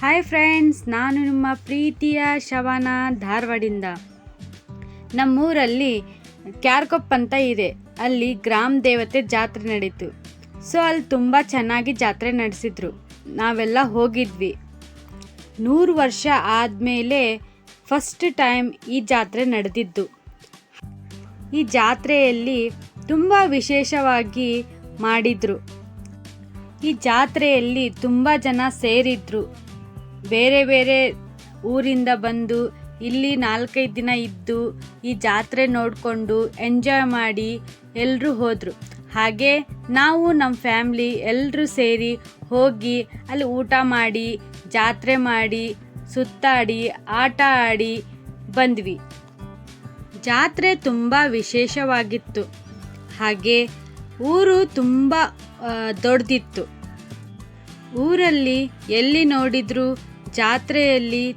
Hi friends ನಾನು ನಿಮ್ಮ ಪ್ರೀತಿಯ ಶವನ ಧಾರವಾಡಿಂದ. ನಮ್ಮೂರಲ್ಲಿ ಕ್ಯಾರ್ಕೊಪ್ ಅಂತ ಇದೆ. ಅಲ್ಲಿ ಗ್ರಾಮ ದೇವತೆ ಜಾತ್ರೆ ನಡೀತು. ಸೊ ಅಲ್ಲಿ ತುಂಬ ಚೆನ್ನಾಗಿ ಜಾತ್ರೆ ನಡೆಸಿದ್ರು. ನಾವೆಲ್ಲ ಹೋಗಿದ್ವಿ. ನೂರು ವರ್ಷ ಆದಮೇಲೆ ಫಸ್ಟ್ ಟೈಮ್ ಈ ಜಾತ್ರೆ ನಡೆದಿದ್ದು. ಈ ಜಾತ್ರೆಯಲ್ಲಿ ತುಂಬ ವಿಶೇಷವಾಗಿ ಮಾಡಿದರು. ಈ ಜಾತ್ರೆಯಲ್ಲಿ ತುಂಬ ಜನ ಸೇರಿದ್ರು. ಬೇರೆ ಬೇರೆ ಊರಿಂದ ಬಂದು ಇಲ್ಲಿ ನಾಲ್ಕೈದು ದಿನ ಇದ್ದು ಈ ಜಾತ್ರೆ ನೋಡಿಕೊಂಡು ಎಂಜಾಯ್ ಮಾಡಿ ಎಲ್ಲರೂ ಹೋದರು. ಹಾಗೆ ನಾವು ನಮ್ಮ ಫ್ಯಾಮ್ಲಿ ಎಲ್ಲರೂ ಸೇರಿ ಹೋಗಿ ಅಲ್ಲಿ ಊಟ ಮಾಡಿ, ಜಾತ್ರೆ ಮಾಡಿ, ಸುತ್ತಾಡಿ, ಆಟ ಆಡಿ ಬಂದ್ವಿ. ಜಾತ್ರೆ ತುಂಬ ವಿಶೇಷವಾಗಿತ್ತು. ಹಾಗೆ ಊರು ತುಂಬ ದೊಡ್ಡದಿತ್ತು ಊರಲ್ಲಿ ಎಲ್ಲಿ ನೋಡಿದ್ರು ಜಾತ್ರೆಯಲ್ಲಿ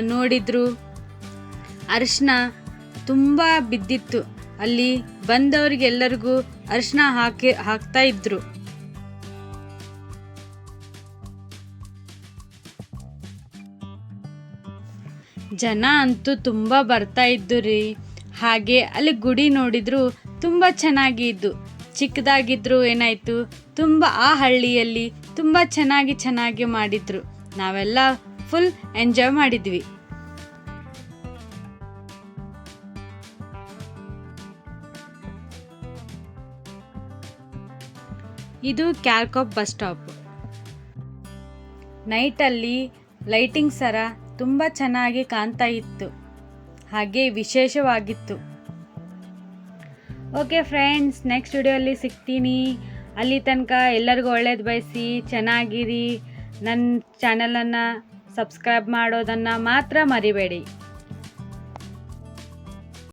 ನೋಡಿದ್ರು. ಅರಿಶಿನ ತುಂಬ ಬಿದ್ದಿತ್ತು. ಅಲ್ಲಿ ಬಂದವರಿಗೆಲ್ಲರಿಗೂ ಅರಿಶಿನ ಹಾಕಿ, ಹಾಕ್ತಾ ಇದ್ರು. ಜನ ಅಂತೂ ತುಂಬ ಬರ್ತಾ ಇದ್ದು ರೀ. ಹಾಗೆ ಅಲ್ಲಿ ಗುಡಿ ನೋಡಿದ್ರು ತುಂಬ ಚೆನ್ನಾಗಿ ಇದ್ದು. ಚಿಕ್ಕದಾಗಿದ್ರು ಏನಾಯಿತು? ತುಂಬ ಆ ಹಳ್ಳಿಯಲ್ಲಿ ತುಂಬ ಚೆನ್ನಾಗಿ ಚೆನ್ನಾಗಿ ಮಾಡಿದ್ರು. ನಾವೆಲ್ಲ ಫುಲ್ ಎಂಜಾಯ್ ಮಾಡಿದ್ವಿ. ಇದು ಕ್ಯಾಲ್ಕಾಪ್ ಬಸ್ ಸ್ಟಾಪ್ ನೈಟಲ್ಲಿ ಲೈಟಿಂಗ್ ಸರ ತುಂಬ ಚೆನ್ನಾಗಿ ಕಾಣ್ತಾ ಇತ್ತು. ಹಾಗೆ ವಿಶೇಷವಾಗಿತ್ತು. ಓಕೆ ಫ್ರೆಂಡ್ಸ್ ನೆಕ್ಸ್ಟ್ ವಿಡಿಯೋಲ್ಲಿ ಸಿಗ್ತೀನಿ. ಅಲ್ಲಿ ತನಕ ಎಲ್ಲರಿಗೂ ಒಳ್ಳೇದು ಬಯಸಿ, ಚೆನ್ನಾಗಿರಿ. ನನ್ನ ಚಾನಲನ್ನು ಸಬ್ಸ್ಕ್ರೈಬ್ ಮಾಡೋದನ್ನು ಮಾತ್ರ ಮರಿಬೇಡಿ.